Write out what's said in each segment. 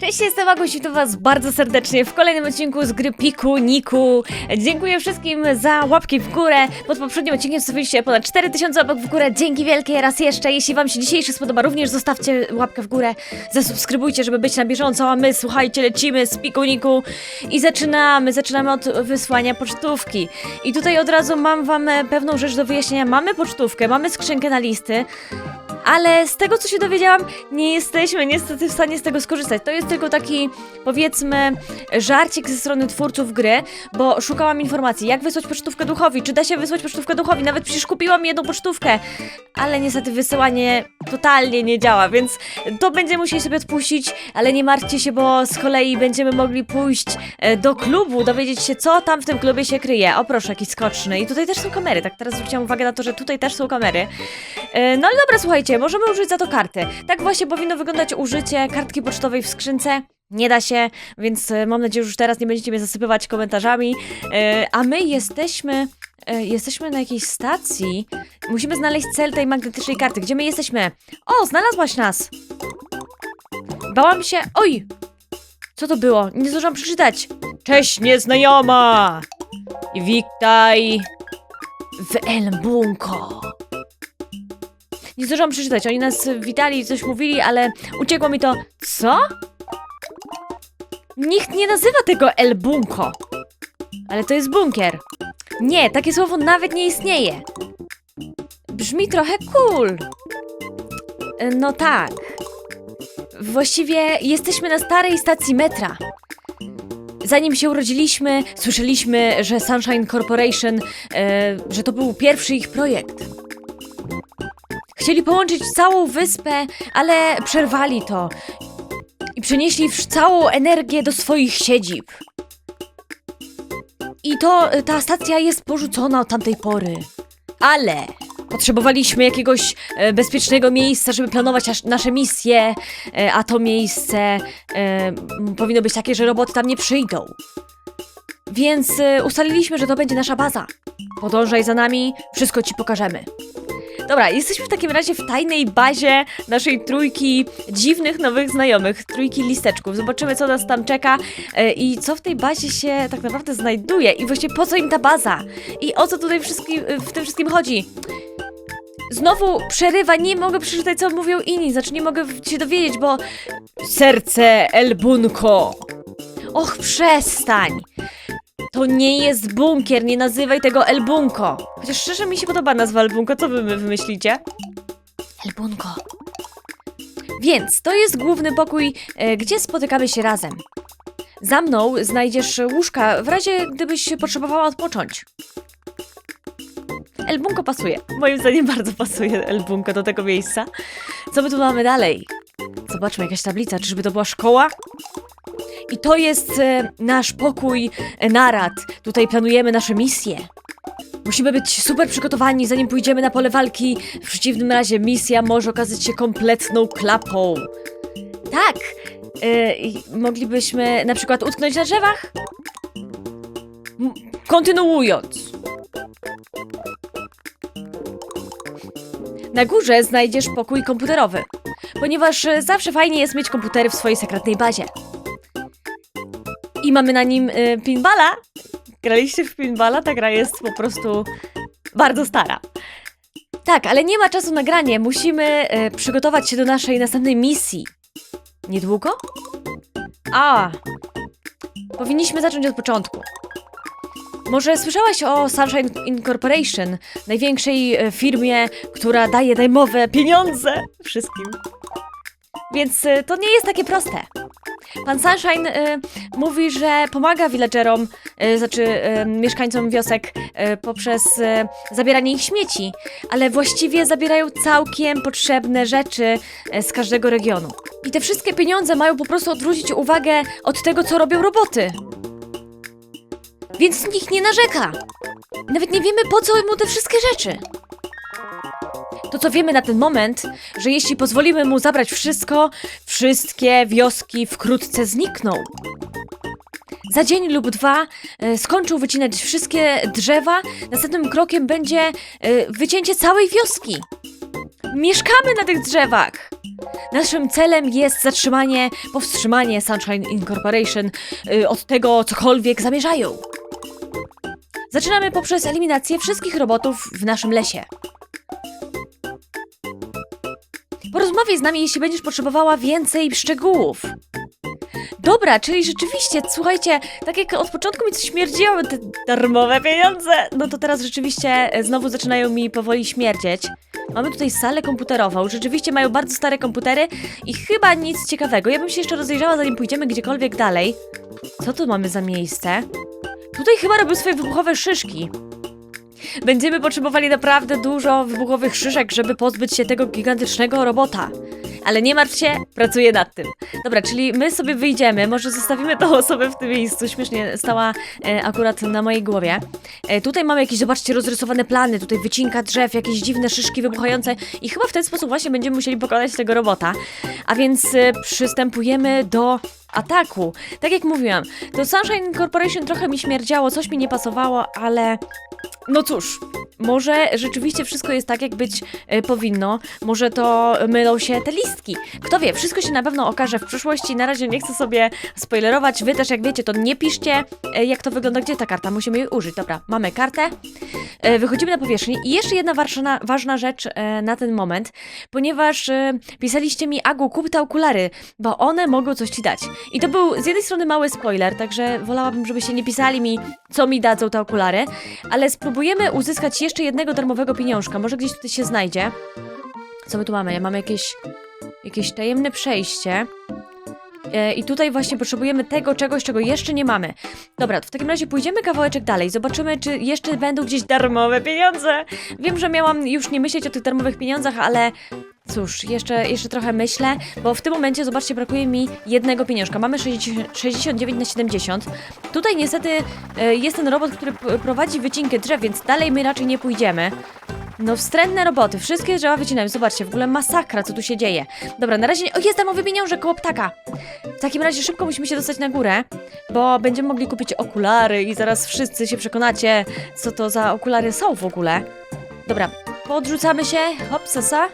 Cześć, jestem Aguś, witam was bardzo serdecznie w kolejnym odcinku z gry Piku Niku. Dziękuję wszystkim za łapki w górę. Pod poprzednim odcinkiem zostawiliście ponad 4000 łapek w górę. Dzięki wielkie raz jeszcze. Jeśli wam się dzisiejszy spodoba, również zostawcie łapkę w górę. Zasubskrybujcie, żeby być na bieżąco, a my, słuchajcie, lecimy z Piku Niku i zaczynamy. Zaczynamy od wysłania pocztówki. I tutaj od razu mam wam pewną rzecz do wyjaśnienia. Mamy pocztówkę, mamy skrzynkę na listy, ale z tego co się dowiedziałam, nie jesteśmy niestety w stanie z tego skorzystać. To jest tylko taki, powiedzmy, żarcik ze strony twórców gry, bo szukałam informacji, jak wysłać pocztówkę duchowi, czy da się wysłać pocztówkę duchowi, nawet przecież kupiłam jedną pocztówkę, ale niestety wysyłanie totalnie nie działa, więc to będziemy musieli sobie odpuścić, ale nie martwcie się, bo z kolei będziemy mogli pójść e, do klubu, dowiedzieć się, co tam w tym klubie się kryje. O proszę, jakiś skoczny. I tutaj też są kamery, tak teraz zwróciłam uwagę na to, że tutaj też są kamery. E, No ale dobra, słuchajcie, możemy użyć za to karty. Tak właśnie powinno wyglądać użycie kartki pocztowej w skrzynce. Nie da się, więc e, mam nadzieję, że już teraz nie będziecie mnie zasypywać komentarzami. E, A my jesteśmy. e, Jesteśmy na jakiejś stacji. Musimy znaleźć cel tej magnetycznej karty. Gdzie my jesteśmy? O, znalazłaś nas! Bałam się. Oj! Co to było? Nie zdążyłam przeczytać. Cześć, nieznajoma! Witaj w Elmbunko. Nie zdążyłam przeczytać. Oni nas witali, coś mówili, ale uciekło mi to. Co? Nikt nie nazywa tego Elbunko. Ale to jest bunkier. Nie, takie słowo nawet nie istnieje. Brzmi trochę cool. E, No tak. Właściwie jesteśmy na starej stacji metra. Zanim się urodziliśmy, słyszeliśmy, że Sunshine Corporation, e, że to był pierwszy ich projekt. Chcieli połączyć całą wyspę, ale przerwali to przenieśli całą energię do swoich siedzib. I to e, ta stacja jest porzucona od tamtej pory. Ale potrzebowaliśmy jakiegoś e, bezpiecznego miejsca, żeby planować nasz, nasze misje, e, a to miejsce e, powinno być takie, że roboty tam nie przyjdą. Więc e, ustaliliśmy, że to będzie nasza baza. Podążaj za nami, wszystko ci pokażemy. Dobra, jesteśmy w takim razie w tajnej bazie naszej trójki dziwnych nowych znajomych, trójki listeczków. Zobaczymy, co nas tam czeka e, i co w tej bazie się tak naprawdę znajduje i właściwie po co im ta baza i o co tutaj wszystkim, w tym wszystkim chodzi. Znowu przerywa, nie mogę przeczytać, co mówią inni, znaczy nie mogę się dowiedzieć, bo... Serce Elbunko! Och, przestań! To nie jest bunkier, nie nazywaj tego Elbunko. Chociaż szczerze mi się podoba nazwa Elbunko, co wy my wymyślicie? Elbunko. Więc to jest główny pokój, e, gdzie spotykamy się razem. Za mną znajdziesz łóżka, w razie gdybyś potrzebowała odpocząć. Elbunko pasuje. Moim zdaniem bardzo pasuje Elbunko do tego miejsca. Co my tu mamy dalej? Zobaczmy, jakaś tablica. Czyżby to była szkoła? I to jest e, nasz pokój e, narad. Tutaj planujemy nasze misje. Musimy być super przygotowani, zanim pójdziemy na pole walki. W przeciwnym razie misja może okazać się kompletną klapą. Tak. E, moglibyśmy na przykład utknąć na drzewach? M- kontynuując. Na górze znajdziesz pokój komputerowy, ponieważ e, zawsze fajnie jest mieć komputery w swojej sekretnej bazie. I mamy na nim y, pinballa. Graliście w pinballa? Ta gra jest po prostu bardzo stara. Tak, ale nie ma czasu na granie. Musimy y, przygotować się do naszej następnej misji. Niedługo? A, powinniśmy zacząć od początku. Może słyszałaś o Sunshine Incorporation, największej e, firmie, która daje darmowe pieniądze wszystkim. Więc y, to nie jest takie proste. Pan Sunshine y, mówi, że pomaga villagerom, y, znaczy y, mieszkańcom wiosek y, poprzez y, zabieranie ich śmieci, ale właściwie zabierają całkiem potrzebne rzeczy y, z każdego regionu. I te wszystkie pieniądze mają po prostu odwrócić uwagę od tego, co robią roboty. Więc nikt nie narzeka. Nawet nie wiemy, po co mu te wszystkie rzeczy. To, co wiemy na ten moment, że jeśli pozwolimy mu zabrać wszystko, wszystkie wioski wkrótce znikną. Za dzień lub dwa e, skończą wycinać wszystkie drzewa, następnym krokiem będzie e, wycięcie całej wioski. Mieszkamy na tych drzewach! Naszym celem jest zatrzymanie, powstrzymanie Sunshine Incorporation y, od tego, cokolwiek zamierzają. Zaczynamy poprzez eliminację wszystkich robotów w naszym lesie. Porozmawiaj z nami, jeśli będziesz potrzebowała więcej szczegółów. Dobra, czyli rzeczywiście, słuchajcie, tak jak od początku mi coś śmierdziały te darmowe pieniądze, no to teraz rzeczywiście e, znowu zaczynają mi powoli śmierdzieć. Mamy tutaj salę komputerową, rzeczywiście mają bardzo stare komputery i chyba nic ciekawego. Ja bym się jeszcze rozejrzała, zanim pójdziemy gdziekolwiek dalej. Co tu mamy za miejsce? Tutaj chyba robią swoje wybuchowe szyszki. Będziemy potrzebowali naprawdę dużo wybuchowych szyszek, żeby pozbyć się tego gigantycznego robota. Ale nie martw się, pracuję nad tym. Dobra, czyli my sobie wyjdziemy, może zostawimy tą osobę w tym miejscu, śmiesznie stała e, akurat na mojej głowie. E, tutaj mamy jakieś, zobaczcie, rozrysowane plany, tutaj wycinka drzew, jakieś dziwne szyszki wybuchające i chyba w ten sposób właśnie będziemy musieli pokonać tego robota. A więc e, przystępujemy do ataku. Tak jak mówiłam, to Sunshine Corporation trochę mi śmierdziało, coś mi nie pasowało, ale no cóż, może rzeczywiście wszystko jest tak, jak być e, powinno. Może to mylą się te Kto wie, wszystko się na pewno okaże w przyszłości. Na razie nie chcę sobie spoilerować. Wy też, jak wiecie, to nie piszcie, e, jak to wygląda, gdzie ta karta. Musimy jej użyć. Dobra, mamy kartę. E, Wychodzimy na powierzchnię. I jeszcze jedna ważna, ważna rzecz e, na ten moment, ponieważ pisaliście mi, Agu, kup te okulary, bo one mogą coś ci dać. I to był z jednej strony mały spoiler, także wolałabym, żebyście nie pisali mi, co mi dadzą te okulary, ale spróbujemy uzyskać jeszcze jednego darmowego pieniążka. Może gdzieś tutaj się znajdzie. Co my tu mamy? Mamy jakieś, jakieś tajemne przejście. E, I tutaj właśnie potrzebujemy tego czegoś, czego jeszcze nie mamy. Dobra, w takim razie pójdziemy kawałeczek dalej. Zobaczymy, czy jeszcze będą gdzieś darmowe pieniądze. Wiem, że miałam już nie myśleć o tych darmowych pieniądzach, ale cóż, jeszcze, jeszcze trochę myślę, bo w tym momencie, zobaczcie, brakuje mi jednego pieniążka. Mamy 60, 69 na 70. Tutaj niestety e, jest ten robot, który prowadzi wycinkę drzew, więc dalej my raczej nie pójdziemy. No wstrętne roboty, wszystkie drzewa wycinają. Zobaczcie, w ogóle masakra, co tu się dzieje. Dobra, na razie... nie- O, jest darmowy pieniążek koło ptaka. W takim razie szybko musimy się dostać na górę, bo będziemy mogli kupić okulary i zaraz wszyscy się przekonacie, co to za okulary są w ogóle. Dobra, podrzucamy się, hop, sasa.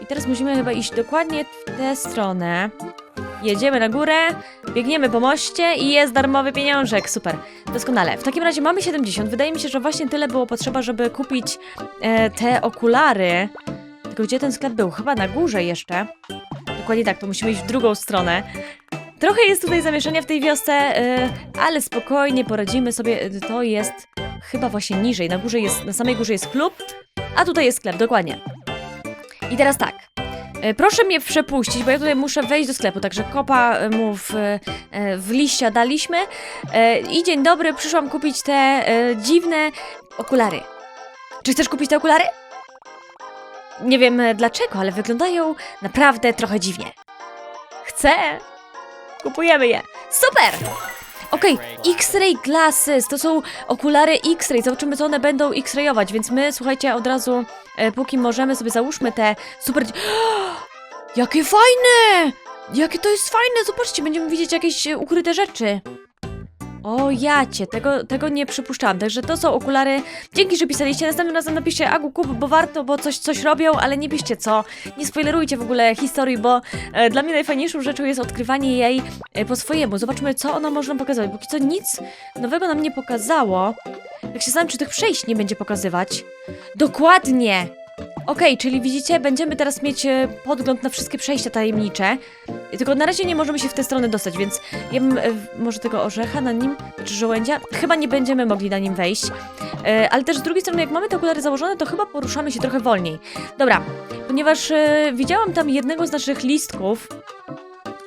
I teraz musimy chyba iść dokładnie w tę stronę. Jedziemy na górę, biegniemy po moście i jest darmowy pieniążek. Super, doskonale. W takim razie mamy 70. Wydaje mi się, że właśnie tyle było potrzeba, żeby kupić e, te okulary. Tylko gdzie ten sklep był? Chyba na górze jeszcze. Dokładnie tak, to musimy iść w drugą stronę. Trochę jest tutaj zamieszania w tej wiosce, e, ale spokojnie poradzimy sobie. To jest chyba właśnie niżej. Na górze jest, na samej górze jest klub, a tutaj jest sklep, dokładnie. I teraz tak. E, Proszę mnie przepuścić, bo ja tutaj muszę wejść do sklepu, także kopa e, mu w, e, w liścia daliśmy. I dzień dobry, przyszłam kupić te dziwne okulary. Czy chcesz kupić te okulary? Nie wiem dlaczego, ale wyglądają naprawdę trochę dziwnie. Chcę! Kupujemy je. Super! Okej, X-ray glasses, to są okulary X-ray, zobaczymy co one będą X-rayować, więc my, słuchajcie, od razu, e, póki możemy, sobie załóżmy te super... Jakie fajne! Jakie to jest fajne! Zobaczcie, będziemy widzieć jakieś e, ukryte rzeczy. O jacie, tego, tego nie przypuszczałam, także to są okulary. Dzięki, że pisaliście. Następnym razem napiszcie Agu kup, bo warto, bo coś, coś robią, ale nie piszcie co. Nie spoilerujcie w ogóle historii, bo e, dla mnie najfajniejszą rzeczą jest odkrywanie jej e, po swojemu. Zobaczmy, co ona może nam pokazać. Póki co nic nowego nam nie pokazało. Jak się znam, czy tych przejść nie będzie pokazywać. Dokładnie! Okej, czyli widzicie, będziemy teraz mieć e, podgląd na wszystkie przejścia tajemnicze. Tylko na razie nie możemy się w tę stronę dostać, więc ja bym e, może tego orzecha na nim, czy żołędzia, chyba nie będziemy mogli na nim wejść. E, ale też z drugiej strony, jak mamy te okulary założone, to chyba poruszamy się trochę wolniej. Dobra, ponieważ widziałam tam jednego z naszych listków,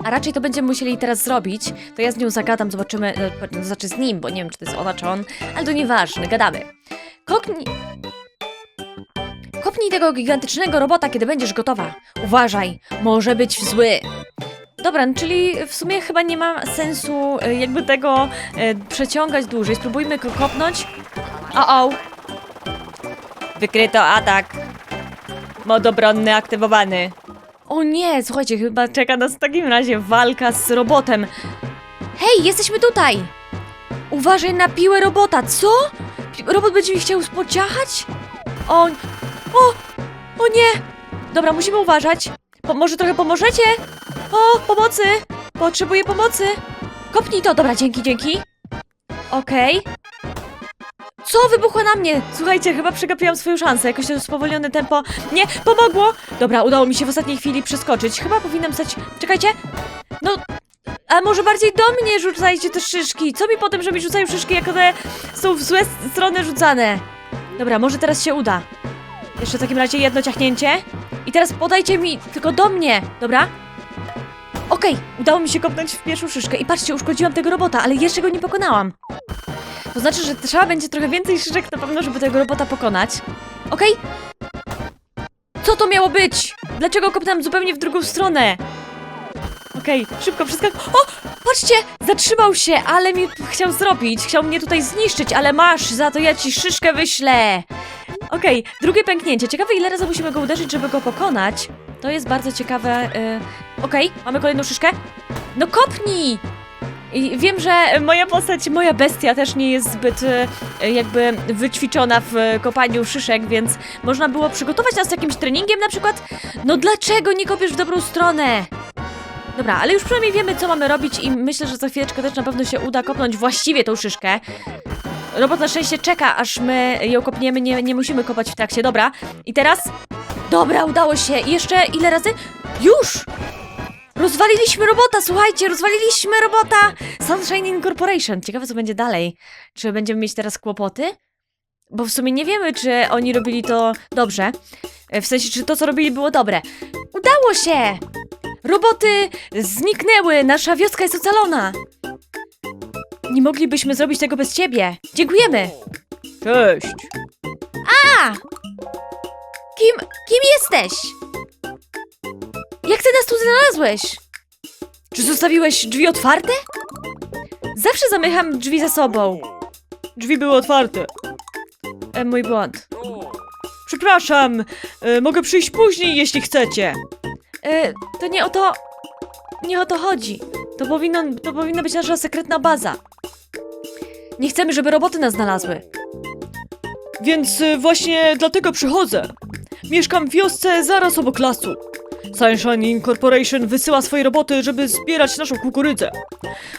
a raczej to będziemy musieli teraz zrobić, to ja z nią zagadam, zobaczymy, znaczy z nim, bo nie wiem, czy to jest ona, czy on, ale to nieważne, gadamy. Koknij... Kopnij tego gigantycznego robota, kiedy będziesz gotowa. Uważaj, może być zły. Dobra, no czyli w sumie chyba nie ma sensu e, jakby tego e, przeciągać dłużej. Spróbujmy go kopnąć. O, o. Wykryto atak. Mod obronny aktywowany. O nie, słuchajcie, chyba czeka nas w takim razie walka z robotem. Hej, jesteśmy tutaj! Uważaj na piłę robota, co? Robot będzie mi chciał pociachać? O, o, o nie! Dobra, musimy uważać. Po, może trochę pomożecie? O, pomocy! Potrzebuję pomocy. Kopnij to. Dobra, dzięki, dzięki. Okej. Co wybuchło na mnie? Słuchajcie, chyba przegapiłam swoją szansę. Jakoś to spowolnione tempo. Nie, pomogło! Dobra, udało mi się w ostatniej chwili przeskoczyć. Chyba powinnam stać. Czekajcie. No. A może bardziej do mnie rzucajcie te szyszki. Co mi potem, że mi rzucają szyszki, jak one są w złe strony rzucane? Dobra, może teraz się uda. Jeszcze w takim razie jedno ciachnięcie. I teraz podajcie mi tylko do mnie, dobra? Okej, udało mi się kopnąć w pierwszą szyszkę i patrzcie, uszkodziłam tego robota, ale jeszcze go nie pokonałam. To znaczy, że trzeba będzie trochę więcej szyszek na pewno, żeby tego robota pokonać. Okej? Co to miało być? Dlaczego kopnąłem zupełnie w drugą stronę? Okej, szybko przeskak... O! Patrzcie! Zatrzymał się, ale mi chciał zrobić. Chciał mnie tutaj zniszczyć, ale masz, za to ja ci szyszkę wyślę. Okej, drugie pęknięcie. Ciekawe, ile razy musimy go uderzyć, żeby go pokonać. To jest bardzo ciekawe. y, Okej, mamy kolejną szyszkę. No kopnij! I wiem, że moja postać, moja bestia też nie jest zbyt y, jakby wyćwiczona w kopaniu szyszek, więc można było przygotować nas jakimś treningiem na przykład. No dlaczego nie kopiesz w dobrą stronę? Dobra, ale już przynajmniej wiemy, co mamy robić i myślę, że za chwileczkę też na pewno się uda kopnąć właściwie tą szyszkę. Robot na szczęście czeka, aż my ją kopniemy, nie, nie musimy kopać w trakcie. Dobra, i teraz? Dobra, udało się. I jeszcze ile razy? Już! Rozwaliliśmy robota, słuchajcie, rozwaliliśmy robota! Sunshine Incorporation. Ciekawe, co będzie dalej. Czy będziemy mieć teraz kłopoty? Bo w sumie nie wiemy, czy oni robili to dobrze. E, W sensie, czy to, co robili, było dobre. Udało się! Roboty zniknęły, nasza wioska jest ocalona. Nie moglibyśmy zrobić tego bez ciebie. Dziękujemy. Cześć. A! Kim, kim jesteś? Jak ty nas tu znalazłeś? Czy zostawiłeś drzwi otwarte? Zawsze zamykam drzwi za sobą. Drzwi były otwarte. E, mój błąd. Przepraszam, e, mogę przyjść później, jeśli chcecie. E, to nie o to. Nie o to chodzi. To, powinno, to powinna być nasza sekretna baza. Nie chcemy, żeby roboty nas znalazły. Więc y, właśnie dlatego przychodzę. Mieszkam w wiosce zaraz obok lasu. Sunshine Incorporation wysyła swoje roboty, żeby zbierać naszą kukurydzę.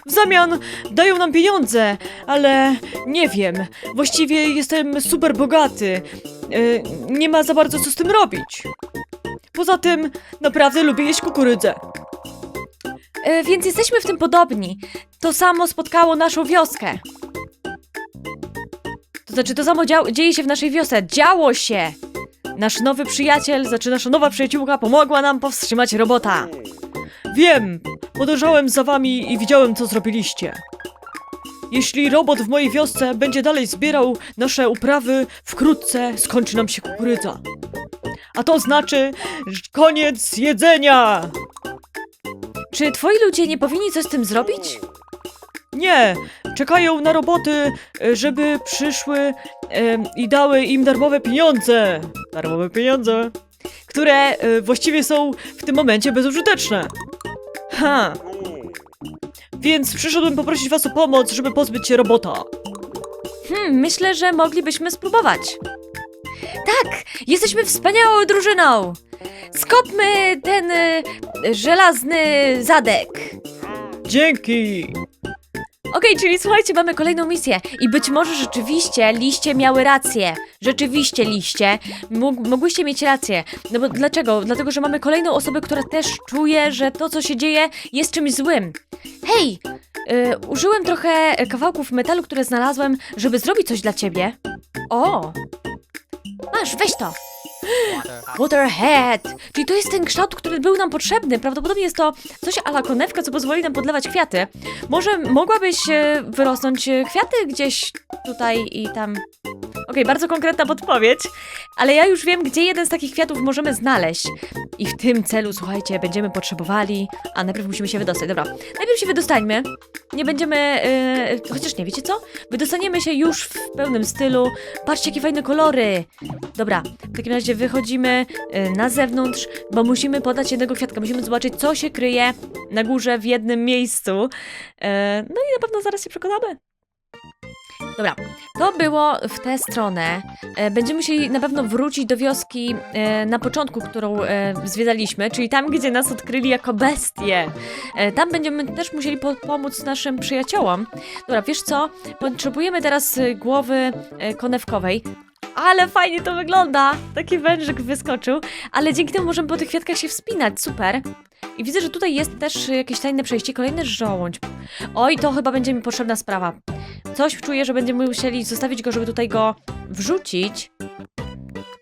W zamian dają nam pieniądze, ale nie wiem. Właściwie jestem super bogaty. Y, nie ma za bardzo co z tym robić. Poza tym, naprawdę lubię jeść kukurydzę. E, więc jesteśmy w tym podobni. To samo spotkało naszą wioskę. Znaczy, to samo dział- dzieje się w naszej wiosce. Działo się! Nasz nowy przyjaciel, znaczy nasza nowa przyjaciółka pomogła nam powstrzymać robota. Wiem, podążałem za wami i widziałem, co zrobiliście. Jeśli robot w mojej wiosce będzie dalej zbierał nasze uprawy, wkrótce skończy nam się kukurydza. A to znaczy że koniec jedzenia! Czy twoi ludzie nie powinni coś z tym zrobić? Nie, czekają na roboty, e, żeby przyszły i dały im darmowe pieniądze. Darmowe pieniądze. Które e, właściwie są w tym momencie bezużyteczne. Ha. Więc przyszedłem poprosić was o pomoc, żeby pozbyć się robota. Hmm, myślę, że moglibyśmy spróbować. Tak, jesteśmy wspaniałą drużyną. Skopmy ten y, żelazny zadek. Dzięki. Okej, czyli słuchajcie, mamy kolejną misję. I być może rzeczywiście liście miały rację. Rzeczywiście liście. Mógł, mogłyście mieć rację. No bo dlaczego? Dlatego, że mamy kolejną osobę, która też czuje, że to, co się dzieje, jest czymś złym. Hej! y, użyłem trochę kawałków metalu, które znalazłem, żeby zrobić coś dla ciebie. O! Masz, weź to! Waterhead! Czyli to jest ten kształt, który był nam potrzebny. Prawdopodobnie jest to coś ala konewka, co pozwoli nam podlewać kwiaty. Może mogłabyś e, wyrosnąć e, kwiaty gdzieś tutaj i tam. Bardzo konkretna podpowiedź, ale ja już wiem, gdzie jeden z takich kwiatów możemy znaleźć. I w tym celu, słuchajcie, będziemy potrzebowali. A najpierw musimy się wydostać. Dobra, najpierw się wydostańmy. Nie będziemy. e, chociaż nie, wiecie co? Wydostaniemy się już w pełnym stylu. Patrzcie, jakie fajne kolory. Dobra, w takim razie wychodzimy y, na zewnątrz, bo musimy podać jednego kwiatka. Musimy zobaczyć, co się kryje na górze w jednym miejscu. E, No i na pewno zaraz się przekonamy. Dobra, to było w tę stronę. E, Będziemy musieli na pewno wrócić do wioski e, na początku, którą e, zwiedzaliśmy, czyli tam, gdzie nas odkryli jako bestie. Tam będziemy też musieli po pomóc naszym przyjaciołom. Dobra, wiesz co? Potrzebujemy teraz głowy konewkowej. Ale fajnie to wygląda! Taki wężyk wyskoczył, ale dzięki temu możemy po tych kwiatkach się wspinać, super. I widzę, że tutaj jest też jakieś tajne przejście, kolejny żołądź. Oj, to chyba będzie mi potrzebna sprawa. Coś czuję, że będziemy musieli zostawić go, żeby tutaj go wrzucić.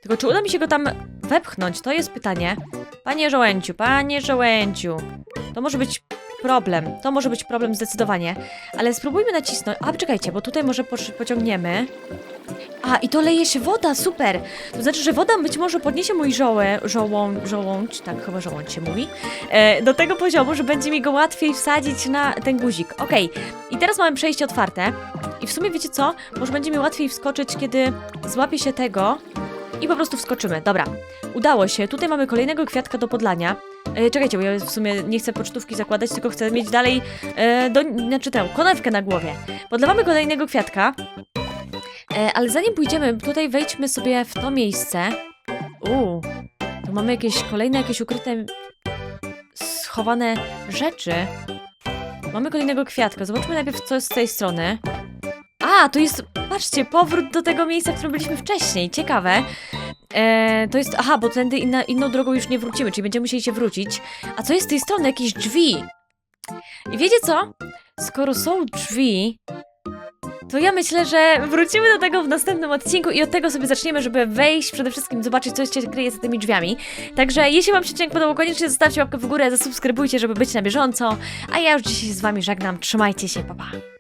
Tylko czy uda mi się go tam wepchnąć? To jest pytanie. Panie Żołęciu, panie Żołęciu. To może być problem. To może być problem zdecydowanie. Ale spróbujmy nacisnąć. A, czekajcie, bo tutaj może pociągniemy. A, i to leje się woda, super! To znaczy, że woda być może podniesie mój żołę, żołą, żołądź, tak chyba żołądź się mówi, e, do tego poziomu, że będzie mi go łatwiej wsadzić na ten guzik. Okej, i teraz mamy przejście otwarte. I w sumie wiecie co? Może będzie mi łatwiej wskoczyć, kiedy złapię się tego i po prostu wskoczymy. Dobra, udało się. Tutaj mamy kolejnego kwiatka do podlania. E, czekajcie, bo ja w sumie nie chcę pocztówki zakładać, tylko chcę mieć dalej, e, do, znaczy tę, konewkę na głowie. Podlewamy kolejnego kwiatka. E, ale zanim pójdziemy, tutaj wejdźmy sobie w to miejsce. Uuu, tu mamy jakieś kolejne, jakieś ukryte, schowane rzeczy. Mamy kolejnego kwiatka. Zobaczmy najpierw, co jest z tej strony. A, to jest, patrzcie, powrót do tego miejsca, w którym byliśmy wcześniej. Ciekawe. E, to jest, aha, bo tędy inna, inną drogą już nie wrócimy, czyli będziemy musieli się wrócić. A co jest z tej strony? Jakieś drzwi. I wiecie co? Skoro są drzwi, to ja myślę, że wrócimy do tego w następnym odcinku i od tego sobie zaczniemy, żeby wejść, przede wszystkim zobaczyć, co się kryje za tymi drzwiami. Także jeśli Wam się odcinek podobał, koniecznie zostawcie łapkę w górę, zasubskrybujcie, żeby być na bieżąco. A ja już dzisiaj z Wami żegnam. Trzymajcie się, pa pa.